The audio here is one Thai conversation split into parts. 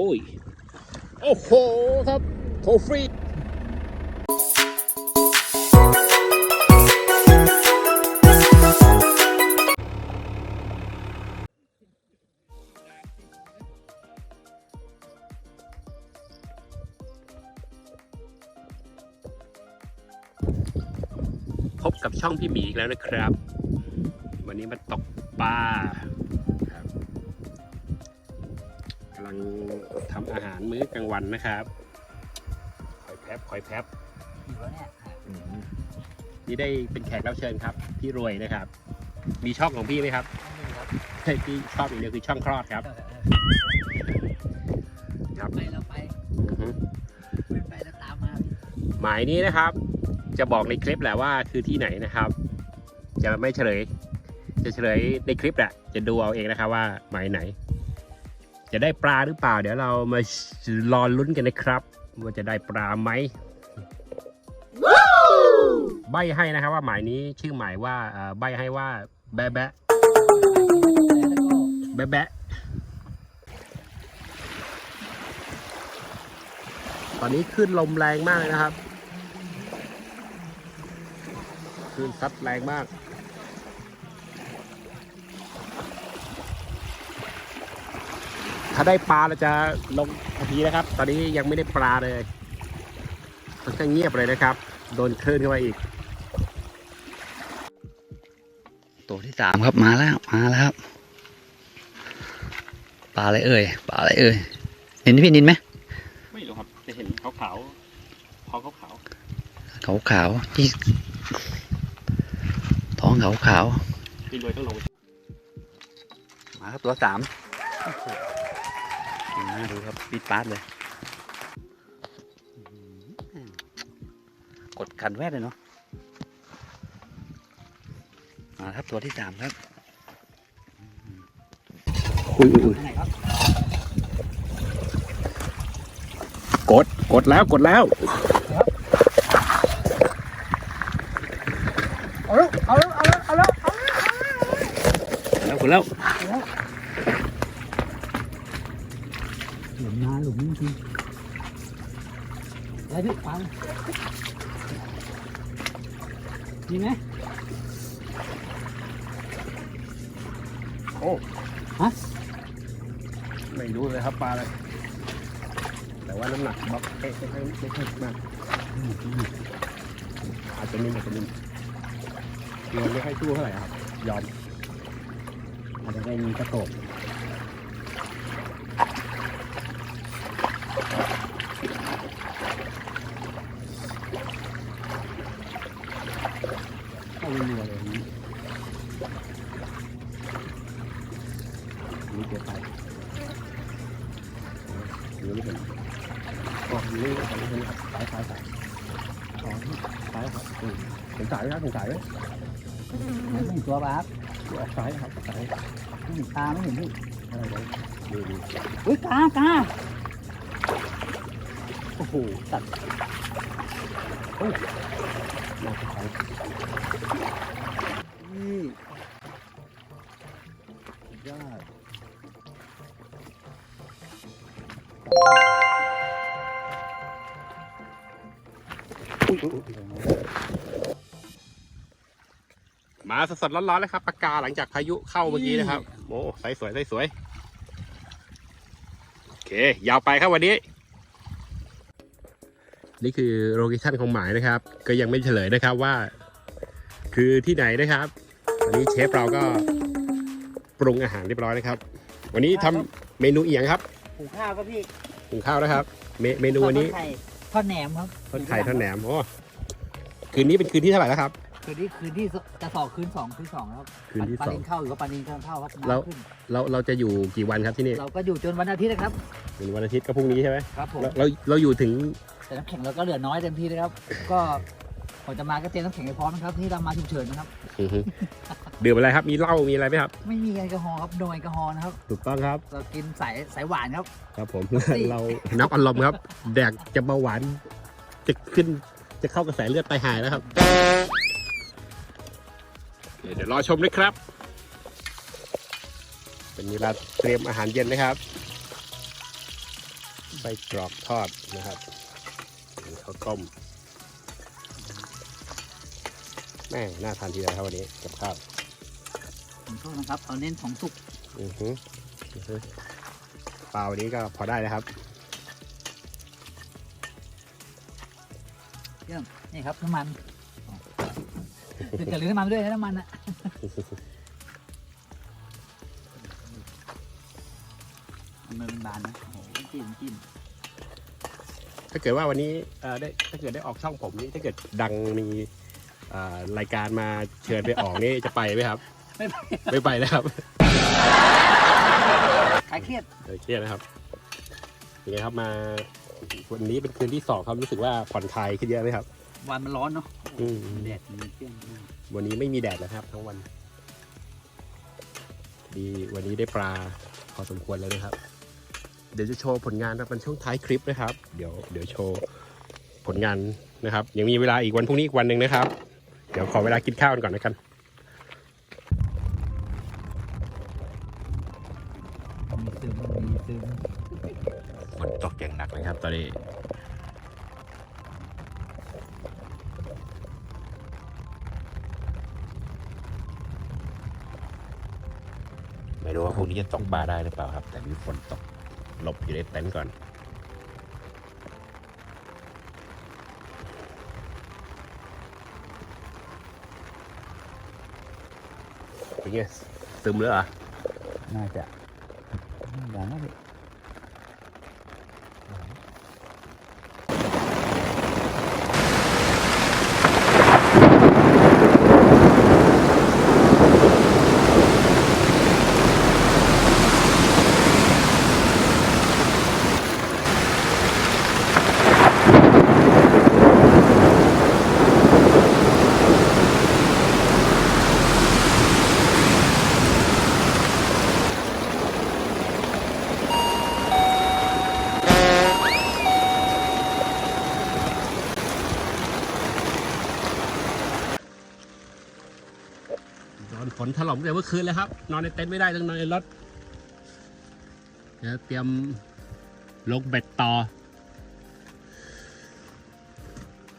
โอ้ย โอ้โหครับโทฟรีพบกับช่องพี่หมีอีกแล้วนะครับ วันนี้มาตกปลาครับกำลัง ทำอาหารมื้อกลางวันนะครับคอยแพบคอยแพบอยู่แล้วเนี่ยนี่ได้เป็นแขกรับเชิญครับ พี่รวยนะครับ มีช่องของพี่ไหมครับไม่มีครับใช่ที่ชอบอย่างเดียวคือช่องคลอดครับ ครับไปเราไปอือฮึไม่ไปแล้วตามมาพี่หมายนี้นะครับ จะบอกในคลิปแหละว่าคือที่ไหนนะครับ จะไม่เฉลย จะเฉลยในคลิปแหละ จะดูเอาเองนะครับว่าหมายไหน จะได้ปลาหรือเปล่า เดี๋ยวเรามารอลุ้นกันนะครับ ว่าจะได้ปลาไหมใบให้นะครับว่าหมายนี้ชื่อหมายว่าใบให้ว่าแบะแบะแล้วก็แบะแบะตอนนี้ขึ้นลมแรงมากเลยนะครับ ขึ้นซัดแรงมาก ถ้าได้ปลาเราจะลงทันทีนะครับ ตอนนี้ยังไม่ได้ปลาเลยค่อนข้างเงียบเลยนะครับ โดนคลื่นเข้ามาอีก ตัวที่สามครับมาแล้วมาแล้วครับปลาอะไรเอ่ยปลาอะไรเอ่ยเห็นพี่นินไหมไม่รู้ครับจะเห็นขาวขาวท้องขาวขาวขาวขาวๆที่ท้องขาวขาวพี่รวยต้องลงๆมาครับตัวสามโอ้โห น่าดูครับปิดปาดเลยอื้อหือกดคันแวดเลยเนาะมาครับตัวที่สามครับอุ้ยอุ้ยกด กดแล้ว กดแล้ว เอาแล้วเอาแล้วเอาแล้วเอาแล้วแล้วกดแล้ว หลุมนาหลุมจริงอะไรพี่ฟังมีไหมโอ้ฮะไม่รู้เลยครับปลาอะไร แต่ว่าน้ำหนักบล็อกเอ๊ะไม่ค่อยไม่ค่อยมากอาจจะนิ่มอาจจะนิ่มเงินไม่ค่อยสู้เท่าไหร่ครับ ยอม อาจจะเป็นกระโตกเข้าไป นัวเลยนี่นี่เกิดไปนี่ไม่เห็นอ๋อนี่อันนี้ครับสายสายสายอ๋อสายครับอืมเห็นสายไหมครับเห็นสายไหมมันไม่ตัวบาสออกซ้ายครับซ้ายไม่เห็นตาไม่เห็นพี่อะไรเลยดูดูอุ้ยกากาโอ้โหตัดน่า มาสดๆร้อนๆเลยครับปากกาหลังจากพายุเข้าเมื่อกี้นะครับโอ้ใสสวยใสสวยโอเค ยาวไปครับวันนี้ นี่คือโลเคชั่นของหมายนะครับ ก็ยังไม่เฉลยนะครับว่า คือที่ไหนนะครับวันนี้เชฟเราก็ปรุงอาหารเรียบร้อยนะครับ วันนี้ทำเมนูเอียงครับหูข้าวก็พี่ หุงข้าวนะครับ เมเมนูวันนี้ทอดแหนมครับทอดไข่ทอดแหนมโอ้คืนนี้เป็นคืนที่เท่าไหร่แล้วครับ คืนที่คืนที่จะสองคืนสองคืนสองครับคืนที่ปลาสองนินเข้าหรือว่าปลานินกำลังเข้าครับแล้วน้ำขึ้นเราเราจะอยู่กี่วันครับที่นี่ เราก็อยู่จนวันอาทิตย์นะครับถึงวันอาทิตย์ก็พรุ่งนี้ใช่ไหมครับผมเราเราเราอยู่ถึงแต่น้ำแข็งเราก็เหลือน้อยเต็มที่นะครับ ก็ ก่อนจะมาก็เตรียมน้ำแข็งให้พร้อมนะครับที่เรามาฉุกเฉินนะครับ อื้อหือดื่มอะไรครับ มีเหล้ามีอะไรไหมครับ ไม่มีแอลกอฮอล์ครับโดยแอลกอฮอล์นะครับถูกต้องครับ เรากินสายสายหวานครับ ครับผม เรานับอารมณ์ครับ แดกจะเบาหวานจะขึ้นจะเข้ากระแสเลือดไตหายแล้วครับเดี๋ยวรอชมนะครับ เป็นเวลาเตรียมอาหารเย็นนะครับไส้กรอกทอดนะครับข้าวต้ม แม่น่าทานทีเดียวครับวันนี้กับข้าวผมโทษนะครับเอาเน้นของสุกอือฮึอือฮึปลาวันนี้ก็พอได้นะครับเยี่ยมนี่ครับน้ำมันจะเหลือน้ำมันด้วยนะน้ำมันอะมันเป็นบานนะโอ้โหจิ้มจิ้มถ้าเกิดว่าวันนี้เอ่อได้ถ้าเกิดได้ออกช่องผมนี่ถ้าเกิดดังมีเอ่อ รายการมาเชิญไปออกนี่จะไปไหมครับ ไม่ไปไม่ไปนะครับคลายเครียดเออเครียดนะครับยังไงครับมาวันนี้เป็นคืนที่สองครับรู้สึกว่าผ่อนคลายขึ้นเยอะไหมครับ วันมันร้อนเนาะอืมแดดมันเปรี้ยงมากวันนี้ไม่มีแดดแล้วครับ ทั้งวัน ดีวันนี้ได้ปลาพอสมควรแล้วนะครับ เดี๋ยวจะโชว์ผลงานครับเป็นช่วงท้ายคลิปนะครับ เดี๋ยวเดี๋ยวโชว์ผลงานนะครับ ยังมีเวลาอีกวันพรุ่งนี้อีกวันหนึ่งนะครับ เดี๋ยวขอเวลากินข้าวกันก่อนนะครับมีซึมมีซึมฝนตกอย่างหนักเลยครับ ตอนนี้ไม่รู้ว่าพรุ่งนี้จะตกปลาได้หรือเปล่าครับ แต่มีฝนตกหลบอยู่ในเต็นท์ก่อน เป็นไงซึมแล้วเหรอน่าจะอย่างนั้นเลย ฝนถล่มแต่เมื่อคืนเลยครับ นอนในเต็นท์ไม่ได้ต้องนอนในรถเดี๋ยวเตรียมลงเบ็ดต่อ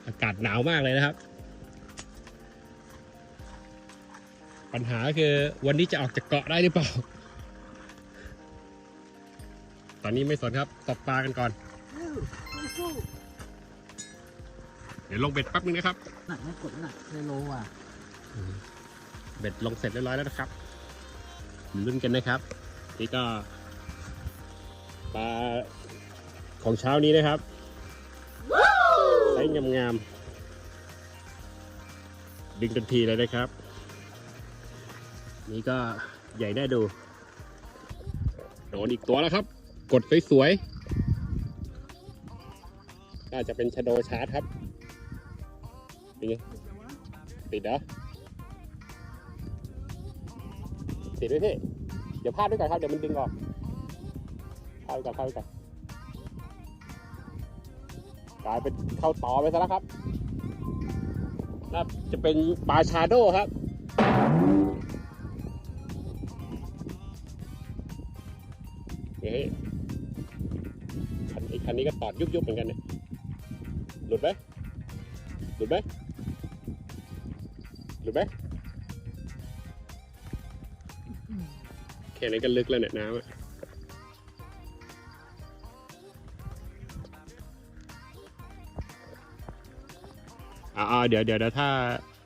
อากาศหนาวมากเลยนะครับ ปัญหาคือวันนี้จะออกจากเกาะได้หรือเปล่า ตอนนี้ไม่สนครับตกปลากันก่อน เดี๋ยวลงเบ็ดแป๊บนึงนะครับ หนักไม่กดหนักเลยโลอะ เบ็ดลงเสร็จเรียบร้อยแล้วนะครับลุ้นกันนะครับนี่ก็ปลาของเช้านี้นะครับไซส์งามๆดึงทันทีเลยนะครับ นี่ก็ใหญ่ได้ดู โดนอีกตัวแล้วครับ กดสวยๆน่าจะเป็นชะโดชาร์จครับ เป็นไงติดเหรอ ติดด้วยพี่เดี๋ยวพาดด้วยก่อนครับ เดี๋ยวมันดึงออกพาดไว้ก่อนพาดไว้ก่อนกลายเป็นเข้าต่อไปซะแล้วครับน่าจะเป็นปลาชาโดครับนี่คันไอ้คันนี้ก็ตอดยุบยุบๆเหมือนกันเนี่ยหลุดไหมหลุดไหมหลุดไหม แค่นี้ก็ลึกแล้วเนี่ยน้ำอะอ่าๆเดี๋ยวเดี๋ยวเดี๋ยวถ้า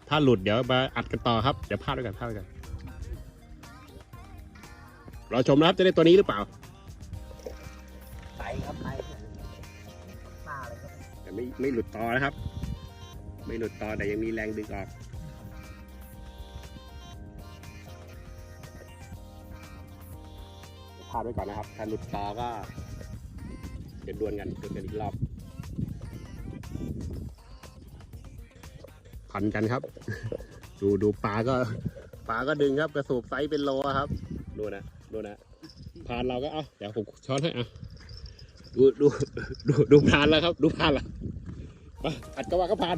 ถ้าหลุดเดี๋ยวมาอัดกันต่อครับ เดี๋ยวพลาดด้วยกันพลาดด้วยกันรอชมนะครับจะได้ตัวนี้หรือเปล่าไตครับไตปลาอะไรครับแต่ไม่ไม่หลุดต่อนะครับ ไม่หลุดต่อแต่ยังมีแรงดึงออก ไว้ก่อนนะครับ ถ้าหลุดต่อก็เดี๋ยวดวลกันดวลกันอีกรอบพันกันครับ ดูดูปลาก็ปลาก็ดึงครับ กระสูบไซส์เป็นโลครับ ดูนะดูนะพานเราก็เอาเดี๋ยวผมช้อนให้อะดูดูดูดูพานแล้วครับ ดูพานแล้วมาอัดก็ว่าก็พาน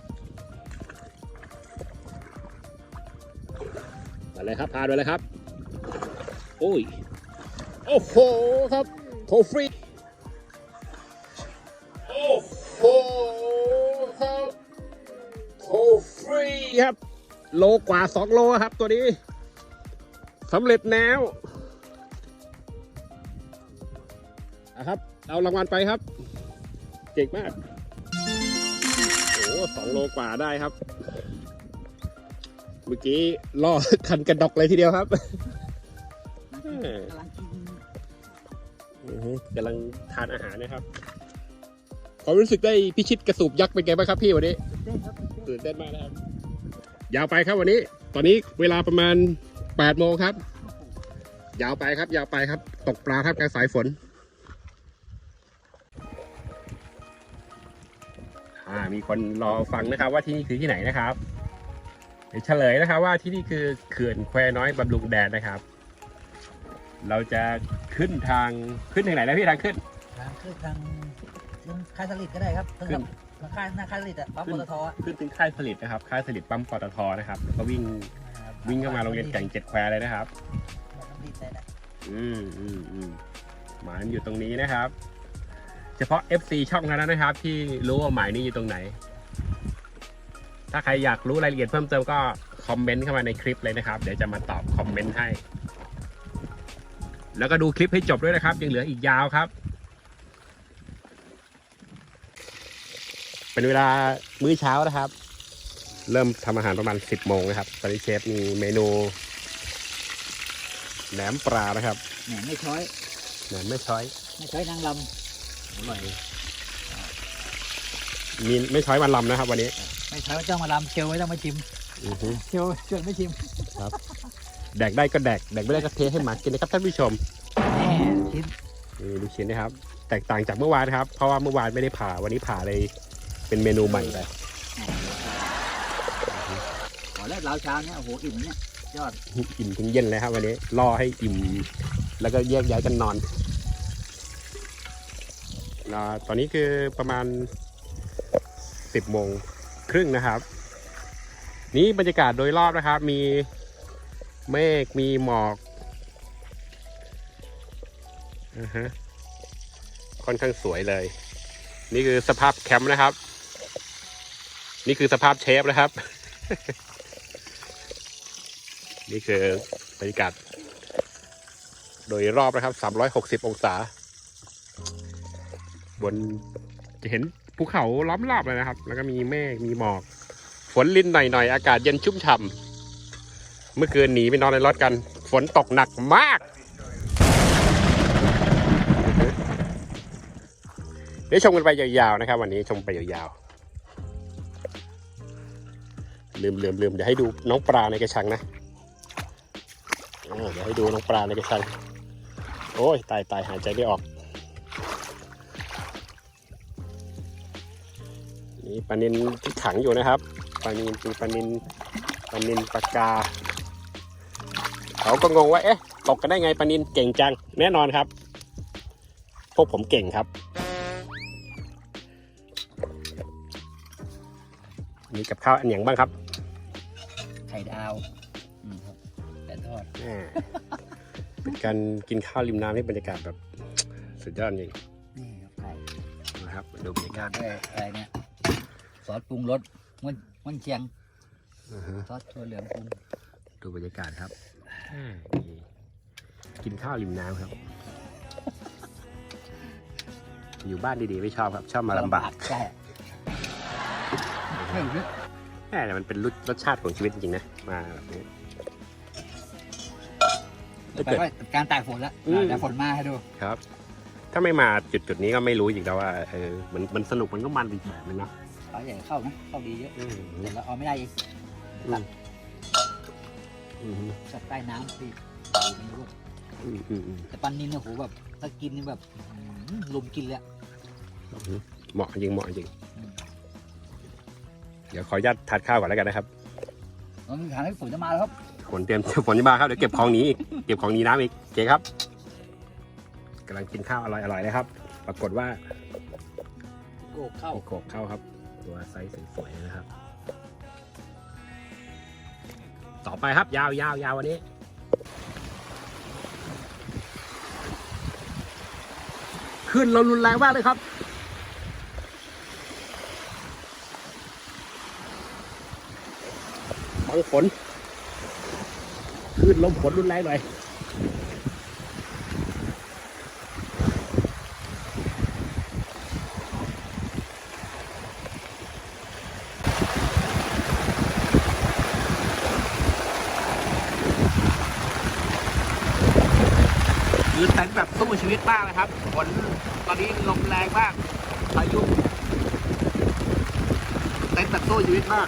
มาเลยครับพานไปเลยครับ โอ้ย โอ้โหครับโทฟรีโอ้โหครับโทฟรีครับ โลกว่าสองโลครับตัวนี้สำเร็จแล้วนะครับ เอารางวัลไปครับ เก่งมาก โอ้สองโลกว่าได้ครับ เมื่อกี้ล่อคันกระดกเลยทีเดียวครับกำลังกิ กำลังทานอาหารนะครับความรู้สึกได้พิชิตกระสูบยักษ์เป็นไงบ้างครับพี่วันนี้เต้นครับตื่นเต้นมากนะครับ ยาวไปครับวันนี้ ตอนนี้เวลาประมาณ8โมงครับ ยาวไปครับ ยาวไปครับ ตกปลาครับกลางสายฝนอ่ามีคนรอฟังนะครับ ว่าที่นี่คือที่ไหนนะครับเดี๋ยวเฉลยนะครับว่าที่นี่คือเขื่อนแควน้อยบำรุงแดนนะครับ เราจะขึ้นทางขึ้นทางไหนนะพี่ทางขึ้น ทางขึ้นทางลงค่ายสลิดก็ได้ครับทางขึ้นกับค่ายหน้าค่ายสลิดอะปั๊มปตทอะขึ้นถึงค่ายผลิตนะครับค่ายผลิตปั๊มปตทนะครับแล้วก็วิ่งวิ่งเข้ามาโรงเรียนแก่งเจ็ดแควเลยนะครับน้ำดีใจนะอืมอืมอืมหมายมันอยู่ตรงนี้นะครับ เฉพาะ FC ช่องเท่านั้นนะครับ ที่รู้ว่าหมายนี้อยู่ตรงไหน ถ้าใครอยากรู้รายละเอียดเพิ่มเติมก็คอมเมนต์เข้ามาในคลิปเลยนะครับ เดี๋ยวจะมาตอบคอมเมนต์ให้ แล้วก็ดูคลิปให้จบด้วยนะครับ ยังเหลืออีกยาวครับ เป็นเวลามื้อเช้านะครับ เริ่มทำอาหารประมาณ 10โมงนะครับ ตอนนี้เชฟมีเมนูแหนมปลานะครับแหนไม่ช้อยแหนมไม่ช้อย ไม่ช้อยนางลอร่อยมีไม่ช้อยวันลำนะครับ วันนี้ำไม่ช้อยไม่ต้องมาลำเชลไม่ต้องมาชิมอือฮึเชลเชิญไม่ชิม แดกได้ก็แดกแดกไม่ได้ก็เทให้หมากินนะครับท่านผู้ชมแน่ชิ้นนี่ลูกชิ้นนะครับ แตกต่างจากเมื่อวานครับ เพราะว่าเมื่อวานไม่ได้ผ่าวันนี้ผ่าเลยเป็นเมนูใหม่ไปขอแล้วเราเช้าเนี่ยโอ้โหอิ่มเนี่ยยอดอิ่มถึงเย็นเลยครับวันนี้ล่อให้อิ่ม แล้วก็แยกย้ายกันนอนอ่าตอนนี้คือประมาณสิบโมงครึ่งนะครับ นี่บรรยากาศโดยรอบนะครับ มี เมฆมีหมอกอ่าฮะค่อนข้างสวยเลย นี่คือสภาพแคมป์นะครับ นี่คือสภาพเชฟนะครับ นี่คือบรรยากาศโดยรอบนะครับ 360 องศา บนจะเห็นภูเขาล้อมรอบเลยนะครับ แล้วก็มีเมฆมีหมอก ฝนลินหน่อยๆ อากาศเย็นชุ่มฉ่ำ เมื่อคืนหนีไปนอนในรถกัน ฝนตกหนักมาก เดี๋ยวชมกันไปยาวๆนะครับ วันนี้ชมไปยาวๆลืมลืมลืมเดี๋ยวให้ดูน้องปลาในกระชังนะเดี๋ยวให้ดูน้องปลาในกระชัง โอ้ยตายตายหายใจไม่ออกนี่ปลานินที่ขังอยู่นะครับปลานินเป็นปลานินปลานินปลากา เขาก็งงว่าเอ๊ะตกกันได้ไงปลานินเก่งจัง แน่นอนครับ พวกผมเก่งครับมีกับข้าวอันอย่างบ้างครับไข่ดาวอืมครับแต่ทอดแหม่เป็นการกินข้าวริมน้ำนี่บรรยากาศแบบสุดยอดจริงนี่ครับไข่นะครับมาดูบรรยากาศด้วยอะไรเนี่ยซอสปรุงรสมันมันเชียงอ่าฮะซอสถั่วเหลืองปรุงดูบรรยากาศครับอ่านี่ กินข้าวริมน้ำครับ อยู่บ้านดีๆไม่ชอบครับ ชอบมาลำบากใช่เฮ้ยเนี่ยแหม่แต่มันเป็นรสรสชาติของชีวิตจริงๆนะ มาแบบนี้ถ้าไปเกิดว่าการตากฝนแล้วอืมแต่ฝนมาให้ดู ครับ ถ้าไม่มาจุดจุดๆนี้ก็ไม่รู้อีกแล้วว่าเออมันมันสนุกมันก็มันอีกแบบนึงเนาะปลาใหญ่เข้านะเข้าดีเยอะอืมแต่เราเอาไม่ได้อีกอืมอืม สัตว์ใต้น้ำพี่ไม่รู้อืมอืมอืมแต่ปันนินเนี่ยโหแบบถ้ากินนี่แบบอื้อหือลุมกินเลยอะเหมาะจริงเหมาะจริงอืมเดี๋ยวขออนุญาตทานข้าวก่อนแล้วกันนะครับแล้วมีทางให้ฝนจะมาแล้วครับฝนเตรียมฝนจะมาครับเดี๋ยวเก็บของหนี้อีกเก็บของหนี้น้ำอีกโอเคครับกำลังกินข้าวอร่อยอร่อยเลยครับ ปรากฏว่าโกกเข้ามีโขกเข้าครับ ตัวไซส์สวยๆนะครับ ต่อไปครับ ยาวยาวยาววันนี้ ขึ้นเรารุนแรงมากเลยครับ บังฝน ขึ้นลมฝนรุนแรงหน่อย คือแต่งแบบสู้ชีวิตมากนะครับฝนตอนนี้ลมแรงมากพายุเต็นท์แบบสู้ชีวิตมาก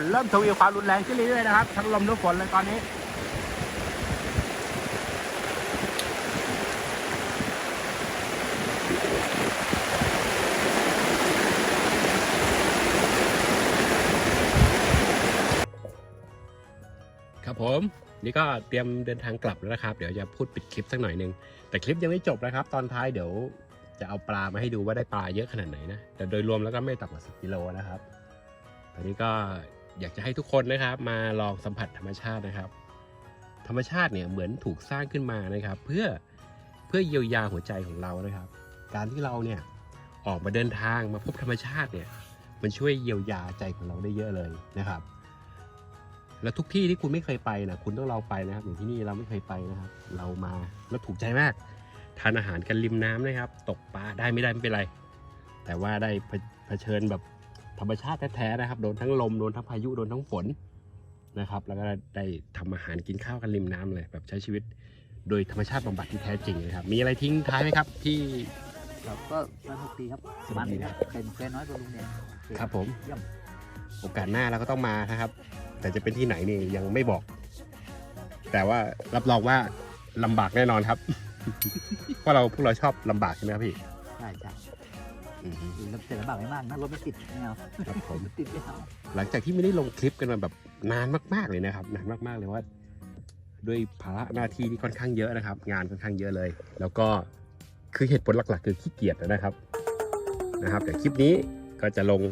นเริ่มทวีความรุนแรงขึ้นเรื่อยๆนะครับทั้งลมทั้งฝนเลยตอนนี้ครับผมนี่ก็เตรียมเดินทางกลับแล้วนะครับ เดี๋ยวจะพูดปิดคลิปสักหน่อยหนึง แต่คลิปยังไม่จบนะครับ ตอนท้ายเดี๋ยวจะเอาปลามาให้ดูว่าได้ปลาเยอะขนาดไหนนะ แต่โดยรวมแล้วก็ไม่ต่ำกว่า10กิโลนะครับ ตอนนี้ก็ อยากจะให้ทุกคนนะครับ มาลองสัมผัสธรรมชาตินะครับ ธรรมชาติเนี่ยเหมือนถูกสร้างขึ้นมานะครับ เพื่อเพื่อเยียวยาหัวใจของเรานะครับ การที่เราเนี่ยออกมาเดินทางมาพบธรรมชาติเนี่ย มันช่วยเยียวยาใจของเราได้เยอะเลยนะครับ แล้วทุกที่ที่คุณไม่เคยไปนะคุณต้องลองไปนะครับ อย่างที่นี่เราไม่เคยไปนะครับ เรามาแล้วถูกใจมากทานอาหารกันริมน้ำนะครับ ตกปลาได้ไม่ได้ไม่เป็นไร แต่ว่าได้เผชิญแบบ ธรรมชาติแท้ๆนะครับ โดนทั้งลม โดนทั้งพายุ โดนทั้งฝนนะครับ แล้วก็ได้ทำอาหารกินข้าวกันริมน้ำเลย แบบใช้ชีวิตโดยธรรมชาติบำบัดที่แท้จริงนะครับ มีอะไรทิ้งท้ายไหมครับที่ครับก็สนุกดีครับมันดีครับเป็นแค่น้อยกว่าลุงเนี่ยครับผมเยี่ยมโอกาสหน้าเราก็ต้องมานะครับ แต่จะเป็นที่ไหนนี่ยังไม่บอก แต่ว่ารับรองว่าลำบากแน่นอนครับ เพราะเราพวกเราชอบลำบากใช่ไหมครับพี่ ใช่ใช่อืมแต่ลำบากไม่มากนะรถไม่ติดไม่เอาครับผมรถติดไม่เอาหลังจากที่ไม่ได้ลงคลิปกันมาแบบนานมาก ๆ เลยนะครับ นานมาก ๆ เลยว่า ด้วยภาระหน้าที่ที่ค่อนข้างเยอะนะครับ งานค่อนข้างเยอะเลย แล้วก็คือเหตุผลหลัก ๆ คือขี้เกียจนะครับนะครับแต่คลิปนี้ก็จะลง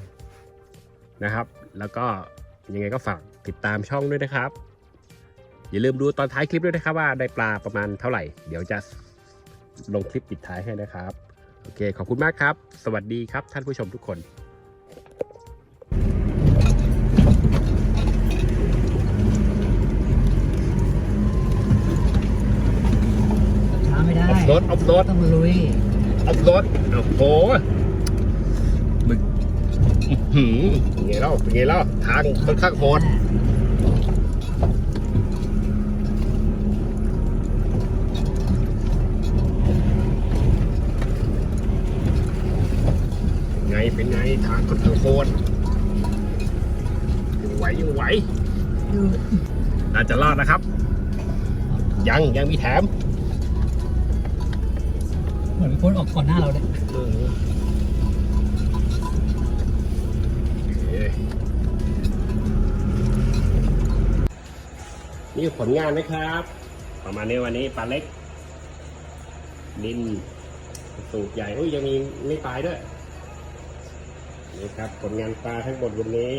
นะครับ แล้วก็ยังไงก็ฝากติดตามช่องด้วยนะครับ อย่าลืมดูตอนท้ายคลิปด้วยนะครับว่าได้ปลาประมาณเท่าไหร่ เดี๋ยวจะลงคลิปปิดท้ายให้นะครับ โอเค ขอบคุณมากครับ สวัสดีครับท่านผู้ชมทุกคนช้าไม่ได้ออฟโรดออฟโรดต้องลุยออฟโรดโอ้โหมึงอื้อหือเป็นไงเล่าเป็นไงเล่าทางค่อนข้างโหด เป็นไงทางค่อนข้างโหดยังไหวยังไหวน่าจะรอดนะครับ ยังยังมีแถม เหมือนคนออกก่อนหน้าเราเลยเออโอเคนี่คือผลงานนะครับ ประมาณนี้วันนี้ปลาเล็ก ดิน สูบใหญ่โอ้ยยังมีไม่ตายด้วย นี่ครับผลงานปลาทั้งหมดวันนี้